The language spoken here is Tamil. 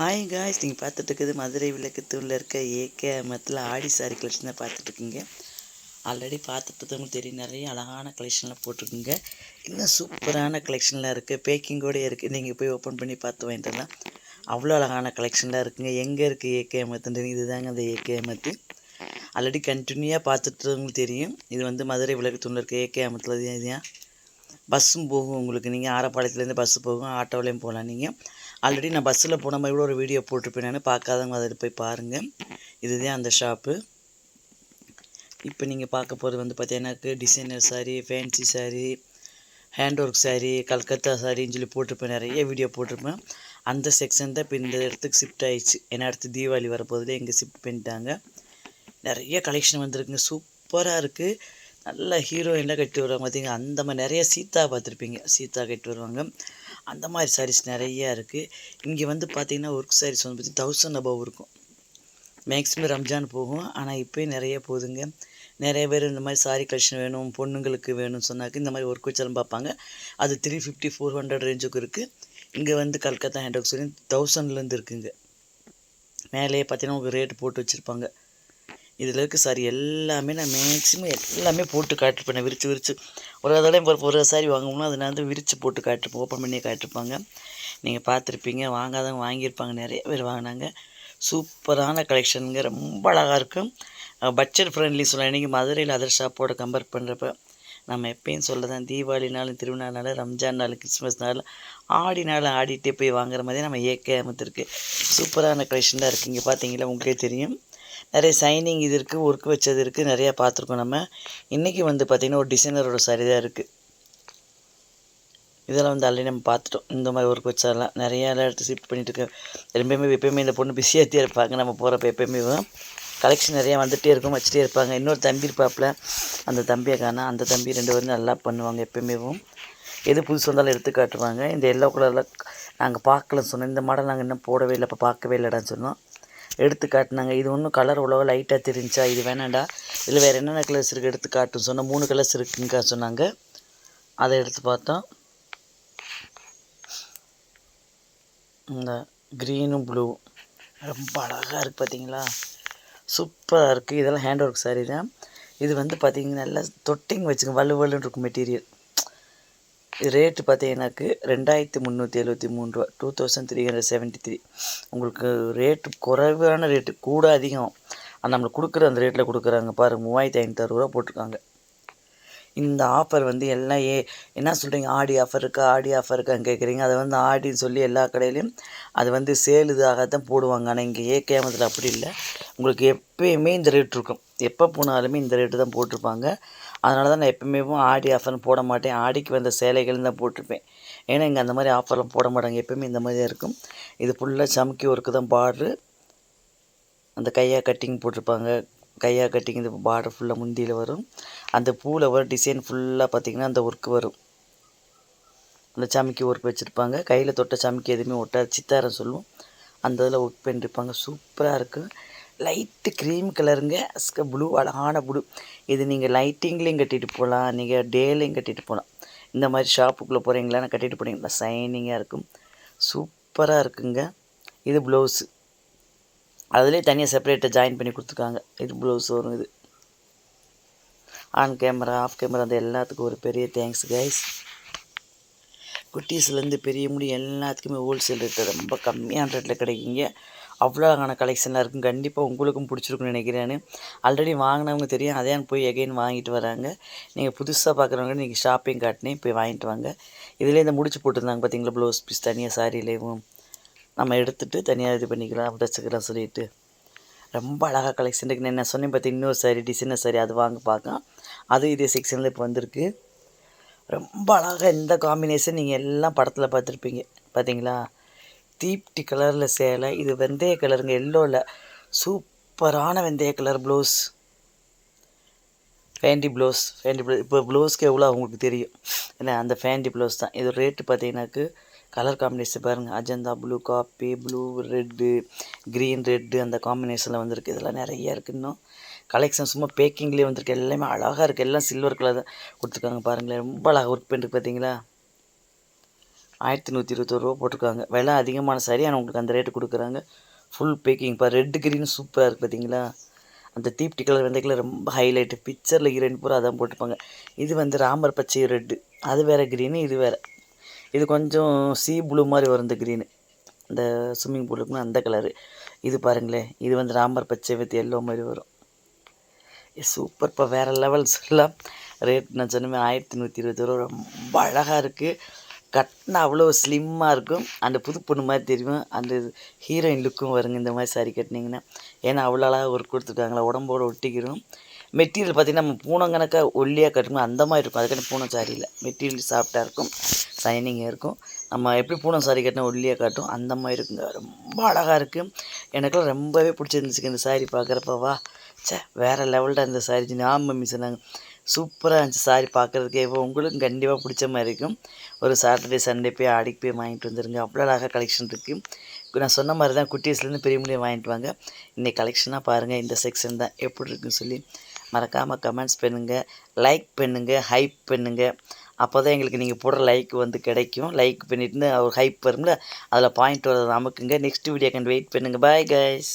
ஹாய் காய்ஸ் நீங்கள் பார்த்துட்டு இருக்குது மதுரை விளக்கத்தூரில் இருக்க ஏகே மத்தில் ஆடி சாரி கலெக்ஷன் தான் பார்த்துட்ருக்கீங்க ஆல்ரெடி பார்த்துட்டு தெரியும் நிறைய அழகான கலெக்ஷன்லாம் போட்டிருக்குங்க. இன்னும் சூப்பரான கலெக்ஷன்லாம் இருக்குது பேக்கிங்கோடு இருக்குது நீங்கள் போய் ஓப்பன் பண்ணி பார்த்து வாங்கிட்டு வரலாம். அவ்வளோ அழகான கலெக்ஷன்லாம் இருக்குங்க. எங்கே இருக்குது ஏகே மத்துன்றது இதுதாங்க அந்த ஏகே மத்து ஆல்ரெடி கண்டினியூவாக பார்த்துட்டு தெரியும். இது வந்து மதுரை விளக்கத்தூரில் இருக்க ஏகே மத்தில் இதுதான் பஸ்ஸும் போகும் உங்களுக்கு. நீங்கள் ஆரப்பாளையத்துலேருந்து பஸ்ஸு போகும். ஆட்டோவிலையும் போகலாம் நீங்கள் ஆல்ரெடி நான் பஸ்ஸில் போன மாதிரி கூட ஒரு வீடியோ போட்டிருப்பேன். பார்க்காதவங்க அதில் போய் பாருங்கள் இதுதான் அந்த ஷாப்பு இப்போ நீங்கள் பார்க்க போகிறது வந்து பார்த்தீங்கன்னாக்கு designer sari fancy sari hand work sari Calcutta சாரின்னு சொல்லி போட்டிருப்பேன். நிறைய வீடியோ போட்டிருப்பேன். அந்த செக்ஷன் தான் இப்போ இந்த இடத்துக்கு ஷிஃப்ட் ஆயிடுச்சு. ஏன்னா அடுத்து தீபாவளி வரப்போதில் இங்கே ஷிஃப்ட் பண்ணிட்டாங்க. நிறைய கலெக்ஷன் வந்திருக்குங்க. சூப்பராக இருக்குது நல்ல ஹீரோயின்லாம் கட்டி வருவாங்க. பார்த்தீங்க அந்த மாதிரி நிறைய சீதா பார்த்துருப்பீங்க. சீதா கட்டி வருவாங்க. அந்த மாதிரி சாரீஸ் நிறையா இருக்குது இங்கே வந்து பார்த்தீங்கன்னா ஒர்க் சாரீஸ் வந்து பார்த்திங்கன்னா தௌசண்ட் அபவ் இருக்கும். மேக்ஸிமம் ரம்ஜான் போகும். ஆனால் இப்போயும் நிறைய போகுதுங்க. நிறைய பேர் இந்த மாதிரி சாரி கலெக்ஷன் வேணும் பொண்ணுங்களுக்கு வேணும்னு சொன்னாக்க இந்த மாதிரி ஒர்க் வச்சாலும் பார்ப்பாங்க. அது த்ரீ ஃபிஃப்டி ஃபோர் ஹண்ட்ரட் ரேஞ்சுக்கு இருக்குது இங்கே வந்து கல்கத்தா ஹேண்ட் ஒர்க் சொல்லி தௌசண்ட்லேருந்து இருக்குங்க. மேலேயே பார்த்தீங்கன்னா உங்களுக்கு ரேட் போட்டு வச்சுருப்பாங்க. இதில் இருக்க சாரி எல்லாமே நான் மேக்ஸிமம் எல்லாமே போட்டு காட்டிருப்பேன் விரித்து விரித்து ஒரு தடவை ஒரு ஒரு சாரி வாங்கணும்னா அதை நான் வந்து விரித்து போட்டு காட்டிருப்பேன் ஓப்பன் பண்ணி காட்டிருப்பாங்க நீங்கள் பார்த்துருப்பீங்க. வாங்காதவங்க வாங்கியிருப்பாங்க. நிறைய பேர் வாங்கினாங்க. சூப்பரான கலெக்ஷனுங்க ரொம்ப அழகாக இருக்கும் பட்ஜெட் ஃப்ரெண்ட்லி சொல்லலாம். இன்றைக்கி மதுரையில் அதர் ஷாப்போட கம்பேர் பண்ணுறப்ப நம்ம எப்பயும் சொல்ல தான் தீபாவளினாலும் திருவிழானாலும் நாள் ஆடி ஆடினாலும் ஆடிட்டே போய் வாங்குற மாதிரி நம்ம ஏக்க அமைத்திருக்கு சூப்பரான கலெக்ஷன் தான் இருக்குது இங்கே பார்த்தீங்களா உங்களுக்கே தெரியும். நிறைய சைனிங் இது இருக்குது ஒர்க் வச்சது இருக்குது நிறையா பார்த்துருக்கோம் நம்ம. இன்றைக்கி வந்து பார்த்திங்கன்னா ஒரு டிசைனரோட சாரி தான் இருக்குது இதெல்லாம் வந்து ஆல்ரெடி நம்ம பார்த்துட்டோம். இந்த மாதிரி ஒர்க் வச்சாலாம். நிறையா எடுத்து ஷிஃப்ட் பண்ணிட்டு இருக்கேன் எப்பயுமே எப்பயுமே இந்த பொண்ணு பிஸியாகத்தே இருப்பாங்க. நம்ம போகிறப்ப எப்பயுமே கலெக்ஷன் நிறையா வந்துகிட்டே இருக்கும் வச்சுட்டே இருப்பாங்க. இன்னொரு தம்பி இருப்பாப்பில். அந்த தம்பியை காணா அந்த தம்பி ரெண்டு பேரும் நல்லா பண்ணுவாங்க எப்பயுமேவும் எது புதுசு வந்தாலும் எடுத்து காட்டுவாங்க. இந்த எல்லோ கலரில் நாங்கள் பார்க்கலன்னு சொன்னோம். இந்த மாடல் நாங்கள் இன்னும் போடவே இல்லை. இப்போ பார்க்கவே இல்லைடான்னு சொன்னோம். எடுத்து காட்டினாங்க. இது ஒன்றும் கலர் உழவு லைட்டாக தெரிஞ்சா இது வேணாண்டா இதில் வேறு என்னென்ன கலர்ஸ் இருக்குது எடுத்து காட்டும் சொன்னால் மூணு கலர்ஸ் இருக்குங்கக்கா சொன்னாங்க. அதை எடுத்து பார்த்தோம். இந்த க்ரீனும் ப்ளூ ரொம்ப அழகாக இருக்குது பார்த்தீங்களா சூப்பராக இருக்குது இதெல்லாம் ஹேண்ட் ஒர்க் சாரீ தான். இது வந்து பார்த்திங்கன்னா நல்லா தொட்டிங் வச்சுக்கோங்க வலு வலுன்னு இருக்கும் மெட்டீரியல் ரேட்டு பார்த்தீங்கன்னாக்கு ரெண்டாயிரத்தி முந்நூற்றி எழுபத்தி மூணு ரூபா two thousand three hundred seventy three உங்களுக்கு ரேட்டு குறைவான ரேட்டு கூட அதிகம். அந்த நம்மளுக்கு கொடுக்குற அந்த ரேட்டில் கொடுக்குறாங்க. பாருங்கள் மூவாயிரத்தி ஐநூற்றி ரூபா போட்டிருக்காங்க. இந்த ஆஃபர் வந்து எல்லாம் ஏ என்ன சொல்கிறீங்க ஆடி ஆஃபர் இருக்கா? ஆடி ஆஃபர் இருக்கான்னு கேட்குறீங்க. அதை வந்து ஆடின்னு சொல்லி எல்லா கடையிலையும் அது வந்து சேல் இதாக தான் போடுவாங்க. ஆனால் இங்கே ஏ கேமத்தில் அப்படி இல்லை. உங்களுக்கு எப்பயுமே இந்த ரேட் இருக்கும். எப்போ போனாலுமே இந்த ரேட்டு தான் போட்டிருப்பாங்க. அதனால தான் நான் எப்பவுமே ஆடி ஆஃபர்னு போட மாட்டேன். ஆடிக்கு வந்த சேலைகள் தான் போட்டிருப்பேன். ஏன்னா இங்கே அந்த மாதிரி ஆஃபர்லாம் போட மாட்டாங்க. எப்பவுமே இந்த மாதிரி தான் இருக்கும். இது ஃபுல்லாக சமுக்கி ஒர்க்கு தான் பார்ட்ரு அந்த கையாக கட்டிங் போட்டிருப்பாங்க. கையாக கட்டிங் இந்த பார்டர் ஃபுல்லாக முந்தியில் வரும். அந்த பூவில் வர டிசைன் ஃபுல்லாக பார்த்திங்கன்னா அந்த ஒர்க்கு வரும். அந்த சமைக்கி ஒர்க் வச்சுருப்பாங்க. கையில் தொட்ட சமைக்கி எதுவுமே ஒட்டாது. சித்தாரம் சொல்லுவோம். அந்த இதில் ஒர்க் பண்ணியிருப்பாங்க சூப்பராக இருக்கும் லைட்டு க்ரீம் கலருங்க. ப்ளூ அழகான ப்ளூ. இது நீங்கள் லைட்டிங்லேயும் கட்டிட்டு போகலாம் நீங்கள் டேலையும் கட்டிட்டு போகலாம் இந்த மாதிரி ஷாப்புக்குள்ளே போகிறீங்களா கட்டிட்டு போனீங்களா சைனிங்காக இருக்கும். சூப்பராக இருக்குங்க. இது ப்ளவுஸு. அதுலேயே தனியாக செப்பரேட்டாக ஜாயின் பண்ணி கொடுத்துருக்காங்க. இது ப்ளவுஸ் வரும் இது. ஆன் கேமரா ஆஃப் கேமரா அந்த எல்லாத்துக்கும் ஒரு பெரிய தேங்க்ஸ் கைஸ் குட்டீஸ்லேருந்து பெரிய முடி எல்லாத்துக்குமே ஹோல்சேல் ரேட்டு ரொம்ப கம்மியான ரேட்டில் கிடைக்குங்க. அவ்வளோ அழகான கலெக்ஷன்லாம் இருக்கும். கண்டிப்பாக உங்களுக்கும் பிடிச்சிருக்குன்னு நினைக்கிறேன் ஆல்ரெடி வாங்கினவங்க தெரியும். அதே போய் எகைன் வாங்கிட்டு வராங்க. நீங்கள் புதுசாக பார்க்குறவங்க நீங்கள் ஷாப்பிங் காட்டினே போய் வாங்கிட்டு வாங்க. இதில் இந்த முடிச்சு போட்டிருந்தாங்க பார்த்தீங்களா ப்ளவுஸ் பீஸ் தனியாக சாரிலேயும் நம்ம எடுத்துகிட்டு தனியாக இது பண்ணிக்கலாம் தச்சுக்கலாம் சொல்லிட்டு. ரொம்ப அழகாக கலெக்ஷன் இருக்குது என்ன சொன்னேன் பார்த்து இன்னொரு சாரி டிசைனர் சாரி அது வாங்க பார்க்கலாம். அதுவும் இதே செக்ஷனில் இப்போ வந்திருக்கு. ரொம்ப அழகாக இந்த காம்பினேஷன் நீங்கள் எல்லாம் படத்தில் பார்த்துருப்பீங்க. பார்த்தீங்களா தீப்டி கலரில் சேலை இது வெந்தய கலருங்க எல்லோவில் சூப்பரான வெந்தய கலர் ப்ளவுஸ் ஃபேண்டி ப்ளவுஸ் ஃபேண்டி ப்ளவுஸ் இப்போ ப்ளவுஸ்க்கு எவ்வளோ அவங்களுக்கு தெரியும்? இல்லை அந்த ஃபேண்டி ப்ளவுஸ் தான். இது ரேட்டு பார்த்தீங்கன்னாக்கு கலர் காம்பினேஷன் பாருங்கள் Ajanta blue coffee blue red green red அந்த காம்பினேஷனில் வந்திருக்கு. இதெல்லாம் நிறைய இருக்குது இன்னும். கலெக்ஷன் சும்மா பேக்கிங்லேயே வந்திருக்கு. எல்லாமே அழகாக இருக்குது எல்லாம் சில்வர் கலர் தான் கொடுத்துருக்காங்க பாருங்களேன். ரொம்ப அழகாக ஒர்க் பண்ணிருக்கு பார்த்தீங்களா ஆயிரத்தி நூற்றி இருபத்தோரு ரூபா போட்டிருக்காங்க. விலை அதிகமான சரி ஆனால் உங்களுக்கு அந்த ரேட்டு கொடுக்குறாங்க. ஃபுல் பேக்கிங் இப்போ ரெட்டு கிரீன் சூப்பராக இருக்குது பார்த்தீங்களா அந்த தீப்டி கலர் வெந்தய கலர் ரொம்ப ஹைலைட்டு பிக்சரில் ஹீரோயின் பூரா அதான் போட்டிருப்பாங்க. இது வந்து ராமர் பச்சை ரெட்டு அது வேறு க்ரீனு இது வேறு. இது கொஞ்சம் சீ ப்ளூ மாதிரி வரும் இந்த க்ரீனு இந்த ஸ்விம்மிங் பூலுக்குன்னு அந்த கலரு இது பாருங்களேன். இது வந்து ராமர் பச்சை வித் எல்லோ மாதிரி வரும். சூப்பர் இப்போ வேறு லெவல்ஸ் எல்லாம் ரேட் நான் சொன்னேன். ஆயிரத்தி நூற்றி இருபது ரூபா. ரொம்ப அழகாக இருக்குது கட்டினா அவ்வளோ ஸ்லிம்மாக இருக்கும். அந்த புது பொண்ணு மாதிரி தெரியும். அந்த ஹீரோயின் லுக்கும் வருங்க இந்த மாதிரி சாரி கட்டினீங்கன்னா. ஏன்னா அவ்வளோ அழகாக ஒர்க் கொடுத்துருக்காங்களா உடம்போட ஒட்டிக்கிறோம் மெட்டீரியல் பார்த்திங்கன்னா நம்ம பூனங்கணக்காக ஒல்லியாக கட்டணும் அந்த மாதிரி இருக்கும். அதுக்கான பூனம் சாரியில் இல்லை. மெட்டீரியல் சாஃப்டாக இருக்கும். சைனிங்காக இருக்கும். நம்ம எப்படி பூனம் சாரி கட்டினா ஒல்லியாக காட்டும்? அந்த மாதிரி இருக்குங்க. ரொம்ப அழகாக இருக்குது எனக்குலாம் ரொம்பவே பிடிச்சிருந்துச்சுங்க இந்த சாரி பார்க்குறப்ப. வா ச்சே வேறு லெவலில் இந்த சாரி நான் மிஸ் சொன்னாங்க. சூப்பராக இருந்துச்சு சாரி பார்க்குறதுக்கே. இப்போ உங்களுக்கும் கண்டிப்பாக பிடிச்ச மாதிரி இருக்கும். ஒரு சாட்டர்டே சண்டே போய் ஆடிக்கு போய் வாங்கிட்டு வந்துருங்க. அவ்வளோ அழகாக கலெக்ஷன் இருக்குது நான் சொன்ன மாதிரி தான் குட்டீஸ்லேருந்து பெரியவங்களே வாங்கிட்டு வாங்க. இன்றைக்கி கலெக்ஷனாக பாருங்கள் இந்த செக்ஷன் தான் எப்படி இருக்குன்னு சொல்லி மறக்காமல் கமெண்ட்ஸ் பண்ணுங்கள் லைக் பண்ணுங்கள் ஹைப் பண்ணுங்கள் அப்போ தான் எங்களுக்கு நீங்கள் போடுற லைக் வந்து கிடைக்கும். லைக் பண்ணிட்டு ஒரு ஹைப் வரும்ல. அதில் பாயிண்ட் வர நமக்குங்க. நெக்ஸ்ட் வீடியோ கண்டு வெயிட் பண்ணுங்கள் பாய் கைஸ்